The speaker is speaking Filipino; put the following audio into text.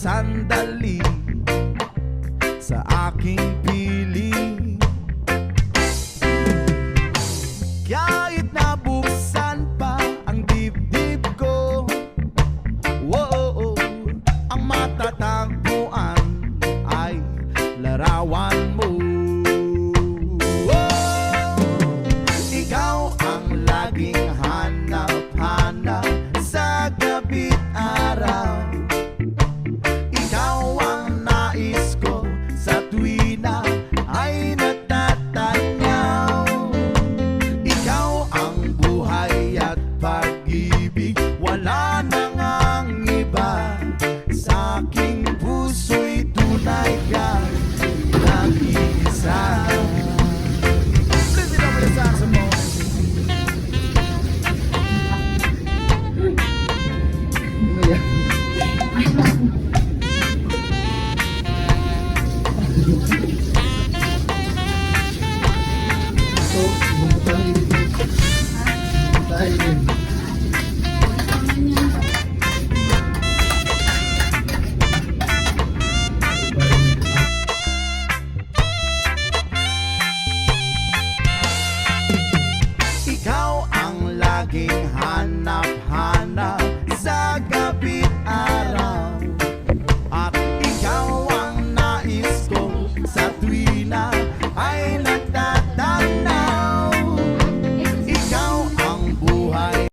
sandali sa aking pili. looking